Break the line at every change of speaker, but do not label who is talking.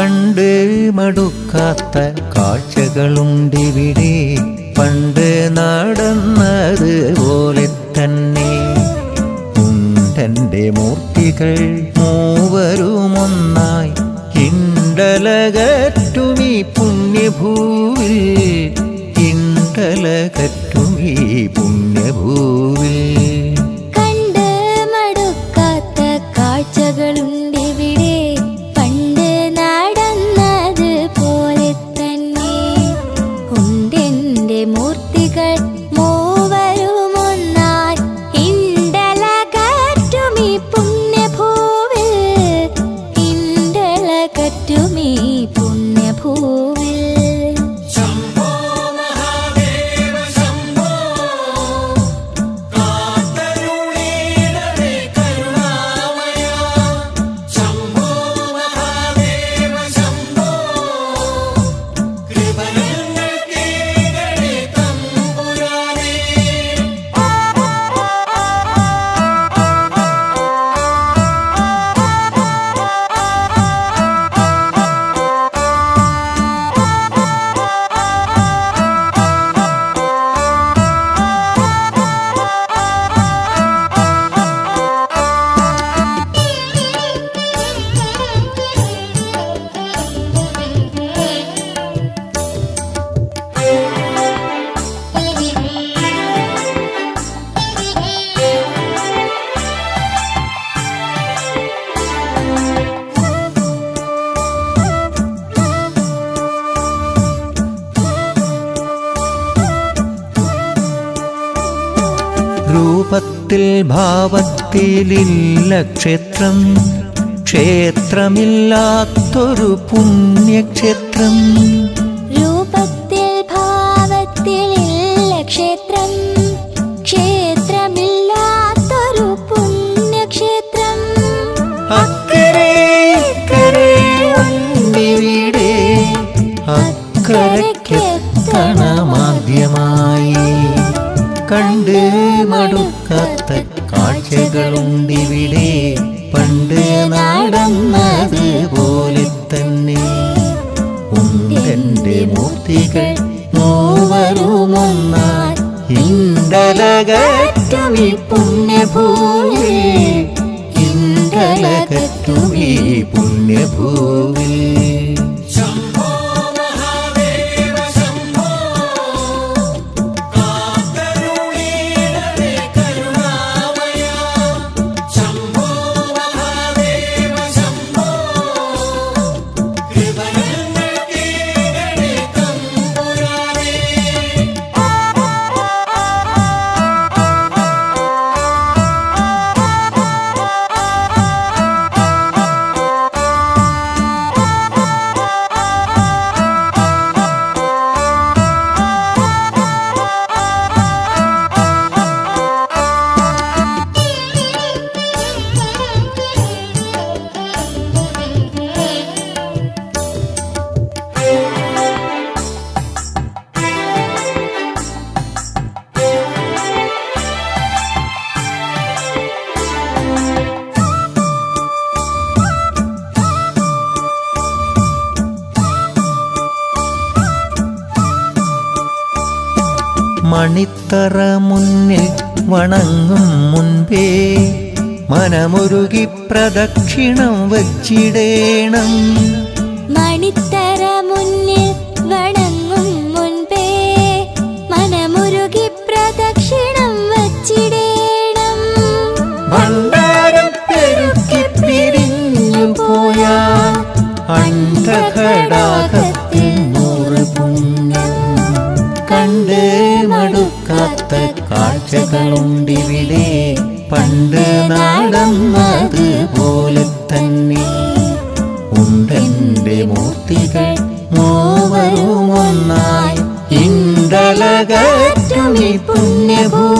കണ്ട് മടുക്കാത്ത കാഴ്ചകളുണ്ടിവിടെ. പണ്ട് നടന്നത് പോലെ തന്നെ. ഉണ്ടന്റെ മൂർത്തികൾ മൂവരുമൊന്നായി കിണ്ടലകറ്റുമി പുണ്യഭൂവിൽ. കിണ്ടലകറ്റുമി പുണ്യഭൂവിൽ.
മൂർത്തികൾ മൂവരുമൊന്നായി
രൂപത്തിൽ ഭാവത്തിലില്ല ക്ഷേത്രം. ക്ഷേത്രമില്ലാത്തൊരു പുണ്യക്ഷേത്രം.
രൂപത്തിൽ ഭാവത്തിലില്ല ക്ഷേത്രം. ക്ഷേത്രമില്ലാത്തൊരു പുണ്യക്ഷേത്രം.
അക്കരെ ഇക്കരെ ഉണ്ടിവിടെ അക്കരയ്ക്കെത്തണമാദ്യമായി കണ്ട് മടുക്കാത്ത കാഴ്ചകളുണ്ടിവിടെ. പണ്ട് നടന്നത് പോലെ തന്നെ. ഉണ്ടെന്റെ മൂർത്തികൾ മൂവരുമൊന്നായി. ഇണ്ടലകറ്റുമി പുണ്യഭൂമി ഇണ്ടലകറ്റുമി പുണ്യഭൂവി മണിത്തറ മുന്നിൽ വണങ്ങും മുൻപേ മനമുരുകി പ്രദക്ഷിണം വച്ചിടേണം.
മണിത്തറ മുന്നിൽ വണങ്ങും മുൻപേ മനമുരുകി പ്രദക്ഷിണം വച്ചിടേണം.
ഭണ്ഡാരം പെരുക്കി പിരിഞ്ഞു പോയാ അന്ധഘടാകത്തിൽ കാഴ്ചകളുണ്ടിവിടെ. പണ്ട് നാടന്നത് പോലെ തന്നെ. ഉണ്ടെന്റെ മൂർത്തികൾ മൂവരുമൊന്നായി. ഇണ്ടലകറ്റുണി പുണ്യഭൂ